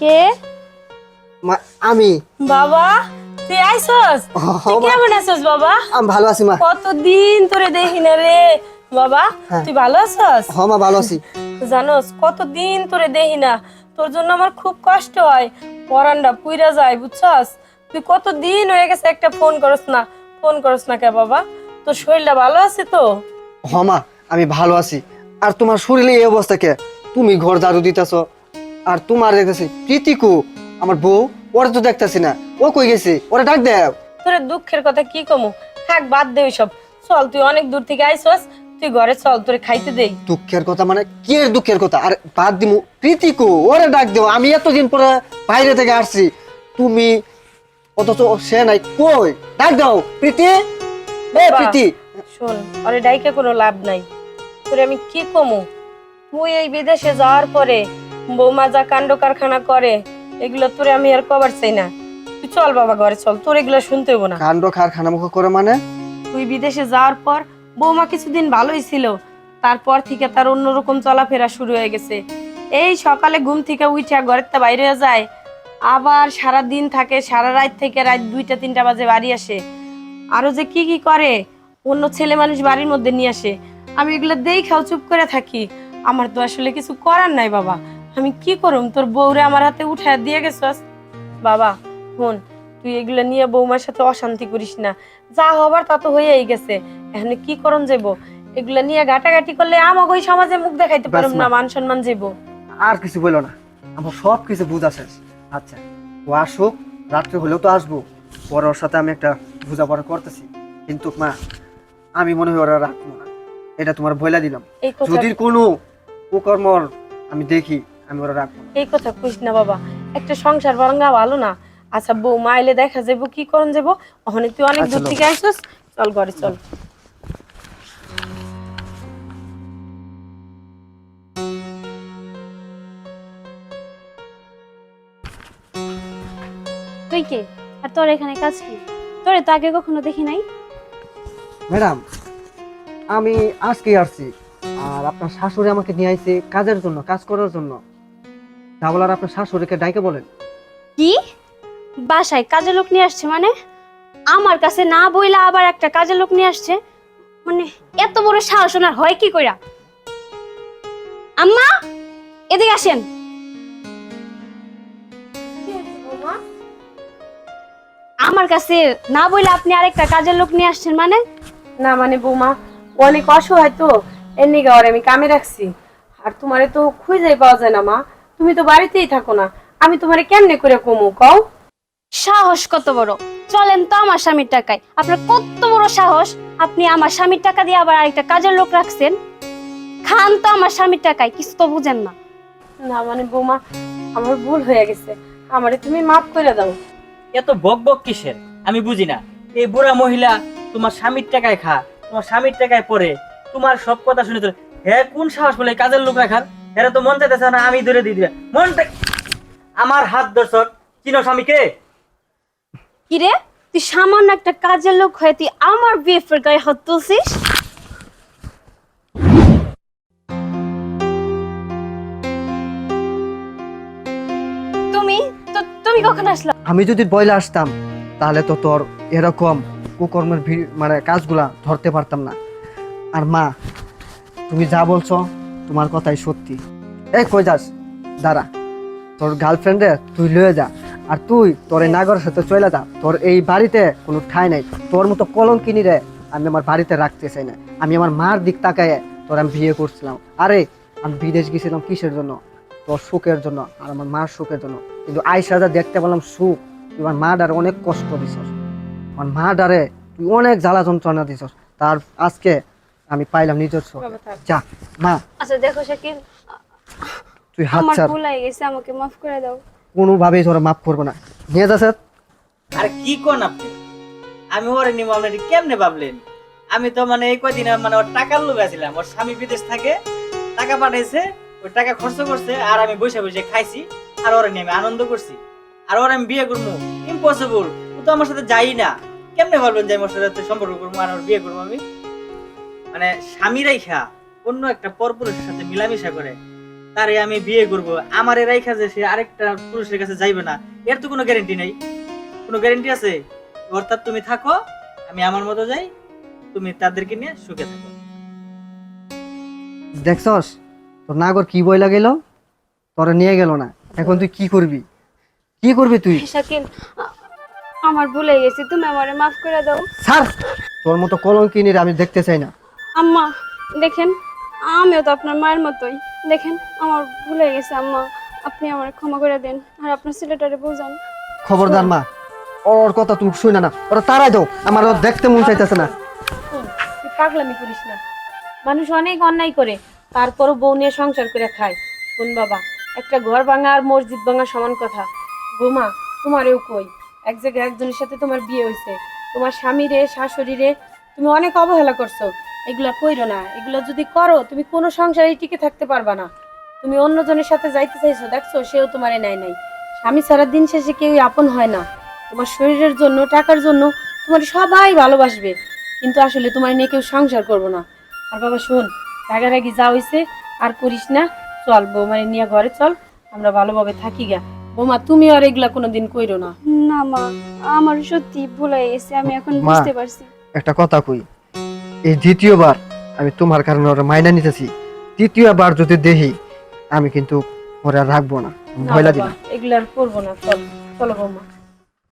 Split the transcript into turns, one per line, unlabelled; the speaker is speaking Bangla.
কে
আমি।
বাবা তুই আইসস? তুই কেমন আছিস বাবা?
আমি ভালো আছি মা।
কতদিন তোরে দেখি না রে। বাবা
হ্যাঁ।
তুই ভালো আছিস?
হ মা ভালো আছি।
জানোস কতদিন তোরে দেখি না। তোর জন্য আমার খুব কষ্ট হয়। পরানটা পুইরা যায় বুঝছস? তুই কতদিন হয়ে গেছে একটা ফোন করস না ফোন করস না কে বাবা? তোর শরীরটা ভালো আছে তো?
হ মা আমি ভালো আছি। আর তোমার শরীরে এই অবস্থা কে? তুমি ঘর ঝাড়ু দিতেছ। আর তোমার দেখতেছি প্রীতিকু আমার বউ ওরা তো দেখতেছি না। ও কই গেছে? ওরা ডাক দেও
তোরে দুঃখের কথা কি কমু? থাক বাদ দে সব চল তুই অনেক দূর থেকে আইসস তুই ঘরে চল তোরে খাইতে দেই।
দুঃখের কথা মানে কি এর দুঃখের কথা? আর বাদ দিমু প্রীতিকু ওরে ডাক দেও আমি এতদিন পরে বাইরে থেকে আসছি। তুমি অথচ সে নাই কই? ডাক দাও প্রীতি। এ প্রীতি।
শোন আরে ডাইকে কোনো লাভ নাই। তোরে আমি কি কমু? তুই এই বিদেশে যাওয়ার পরে বৌমা যা কাণ্ড কারখানা করে এগুলো তোরে আমি আর কবার চাই না। তুই চল বাবা ঘরে চল তোর এগুলো শুনতে হব না।
কাণ্ড কারখানা মুখ করে মানে?
তুই বিদেশে যাওয়ার পর বৌমা কিছুদিন ভালোই ছিল তারপর থেকে তার অন্যরকম চলাফেরা শুরু হয়ে গেছে। এই সকালে ঘুম থেকে উঠে ঘরের তে বাইরে হয়ে যায় আবার সারা দিন থাকে সারা রাত থেকে রাত দুইটা তিনটা বাজে বাড়ি আসে। আরও যে কি কি করে অন্য ছেলে মানুষ বাড়ির মধ্যে নিয়ে আসে। আমি এগুলো দেখাও চুপ করে থাকি আমার তো আসলে কিছু করার নাই বাবা। আমি কি করুম? তোর বউরে আমার হাতে উঠে দিয়ে গেছস? বাবা হন তুই এগুলো নিয়ে বৌমার সাথে অশান্তি করিস না। যা হবার তা তো হয়েই গেছে। এখন কি করণ যাব এগুলা নিয়ে গাটাগাটি করলে আমাকে ওই সমাজে মুখ দেখাইতে পারুম না মান সম্মান যাব
আর কিছু বলল না। আমার সব কিছু বুঝা শেষ। আচ্ছা ও আসুক রাত্রে হলেও তো আসব। পরে ওর সাথে আমি একটা বোঝাপড়া করতেছি। কিন্তু মা আমি মনে হয় ওরা রাখব না। এটা তোমার বইলা দিলাম। যদি কোনো কুকর্মর আমি দেখি আমি ওরা রাখব না।
এই কথা কইস না বাবা একটা সংসার বাঙ্গা ভালো না। আচ্ছা বউ মাইলে দেখা যাব কি করণ যাব ওখানে তুই অনেক
আচ্ছা,
দূর। থেকে আসছিস চল ঘরে চল।
তুই কে? আর তোর এখানে কাজ কি? তোরে তো আগে কখনো দেখি নাই।
ম্যাডাম আমি আজকে আসছি। আর আপনার শাশুড়ি আমাকে নিয়ে আইছে কাজের জন্য কাজ করার জন্য। তা বলার আপনার শাশুড়িকে ডাইকে বলেন।
কি? বাসায় কাজের লোক নিয়ে আসছে মানে? আমার কাছে না বইলা আবার একটা কাজের লোক নিয়ে আসছে? মানে এত বড় সাহস ওনার হয় কি কইরা? আম্মা এদিকে আসেন। আমার কাছে না বইলে আপনি আরেকটা কাজের লোক নিয়ে আসছেন মানে?
না মানে বৌমা অনেক অসহায় তো। এমনি গাওয়ার আমি কামে রাখছি। আর তোমারে তো খুঁজেই পাওয়া যায় না মা। তুমি তো বাড়িতেই থাকো না। আমি তোমারে কেমনে করে কমু কও?
সাহস কত বড়। চলেন তো আমার স্বামীর টাকায়। আপনার কত বড় সাহস। আপনি আমার স্বামীর টাকা দিয়ে আবার আরেকটা কাজের লোক রাখছেন। খান তো আমার স্বামীর টাকায় কিছু তো বুঝেন না।
না মানে বৌমা আমার ভুল হয়ে গেছে। আমারে তুমি মাফ করে দাও।
এত বক বক কিসের? আমি বুঝি না। এই বুড়া মহিলা তোমার স্বামীর টাকায় খা তোমার স্বামীর টাকায় পরে তোমার সব কথা শুনে তো হ্যাঁ কোন সাহস বলে কাজের লোক রাখার? এরা তো মন চাইতেছে না আমি ধরে দিয়ে দিবে মন আমার হাত দর্শক চিনো স্বামীকে
কিরে তুই সামান্য একটা কাজের লোক হয়ে তুই আমার বিএফের গায়ে হাত তুলছিস? তুমি তো তুমি কখন আসলা?
আমি যদি বইলে আসতাম তাহলে তো তোর এরকম কুকর্মের ভিড় মানে কাজগুলা ধরতে পারতাম না। আর মা তুমি যা বলছো তোমার কথাই সত্যি। এই কই যাস দাঁড়া। তোর গার্লফ্রেন্ডে তুই লয়ে যা, আর তুই তোর এই নাগরের সাথে চলে যা। তোর এই বাড়িতে কোনো ঠাঁই নাই। তোর মতো কলম কিনি রে আমি আমার বাড়িতে রাখতে চাই না। আমি আমার মার দিক তাকায় তোর আমি বিয়ে করছিলাম। আরে, আমি বিদেশ গেছিলাম কিসের জন্য? তোর সুখের জন্য আর আমার মার সুখের জন্য। কিন্তু আইসা যা দেখতে পেলাম সুখ আমার মা ডারে অনেক কষ্ট দিছস। আমার মা ডারে তুই অনেক জ্বালা যন্ত্রণা দিছস। তার আজকে আমি পাইলাম নিজস্ব যা মা।
আচ্ছা দেখো শাকিল।
তুই হাত
আমার
ছাড়।
ভুল হয়ে গেছে আমাকে মাফ করে দাও।
কোনোভাবেই তোরা মাফ করব না। নিয়ে যাচ্ছে
আর কি কোন আপনি? আমি ওরে নিব আপনি কেমনে ভাবলেন? আমি তো মানে এই কয়দিন মানে ওর টাকার লোক আছিলাম। ওর স্বামী বিদেশ থাকে টাকা পাঠাইছে ওই টাকা খরচ করছে আর আমি বসে বসে খাইছি আর ওরে নিয়ে আমি আনন্দ করছি। আর ওর আমি বিয়ে করব। ইম্পসিবল ও তো আমার সাথে যাই না। কেমনে ভাবলেন যে আমার সাথে সম্পর্ক করব আর ওর বিয়ে করব আমি? মানে স্বামী রেখা অন্য একটা পরপুরুষের সাথে মিলামিশা করে তারে আমি বিয়ে করব। আমার রাইখা যে সে আরেকটা পুরুষের কাছে যাইবে না এর তো কোনো গ্যারেন্টি নেই। কোনো গ্যারেন্টি আছে? অর্থাৎ তুমি থাকো আমি আমার মতো যাই তুমি তাদেরকে নিয়ে সুখে থাকো।
দেখছস? তোর নাগর কি বই গেল তোরা নিয়ে গেল না। এখন তুই কি করবি? কি করবি তুই?
শাকিল আমার ভুলে গেছি তুমি আমারে মাফ করে দাও।
স্যার তোর মতো কলঙ্কিনীর আমি দেখতে চাই না।
আম্মা দেখেন আমিও তো আপনার মায়ের মতোই। দেখেন আমার ভুলে গেছে আম্মা। আপনি আমার ক্ষমা করে দেন আর আপনার ছেলেটারে বোঝান।
খবরদার মা ওর কথা তুমি শুনে না ওরা তারাই দাও আমার ওর দেখতে মন চাইতেছে না।
তুই পাগলামি করিস না। মানুষ অনেক অন্যায় করে তারপরও বউ নিয়ে সংসার করে খায়। শোন বাবা একটা ঘর ভাঙা আর মসজিদ ভাঙা সমান কথা। বৌমা তোমারেও কই এক জায়গায় একজনের সাথে তোমার বিয়ে হয়েছে। তোমার স্বামী রে শাশুড়ি রে তুমি অনেক অবহেলা করছ। এগুলা কইরো না। এগুলো যদি করো তুমি কোনো সংসারে টিকে থাকতে পারবা না। তুমি অন্যজনের সাথে যাইতে চাইছো দেখছ সেও তোমারে নেয় নাই। স্বামী সারা দিন শেষে কেউই আপন হয় না। তোমার শরীরের জন্য টাকার জন্য তোমার সবাই ভালোবাসবে। কিন্তু আসলে তোমার নিয়ে কেউ সংসার করব না। আর বাবা শোন রাগারাগি যা হইছে আর করিস না। চল বৌমারে নিয়ে ঘরে চল আমরা ভালোভাবে থাকি গা। বৌমা তুমি আর এগুলা কোনোদিন কইরো না।
না মা আমার সত্যি ভুল গেছে আমি এখন বুঝতে পারছি।
একটা কথা কই। এই দ্বিতীয়বার আমি তোমার কারণে ওরা মাইনা নিতেছি। তৃতীয়বার যদি দেহি আমি কিন্তু ওরা রাখব না। ভয়লা
এগুলা আর করব না চলো চলো বৌমা।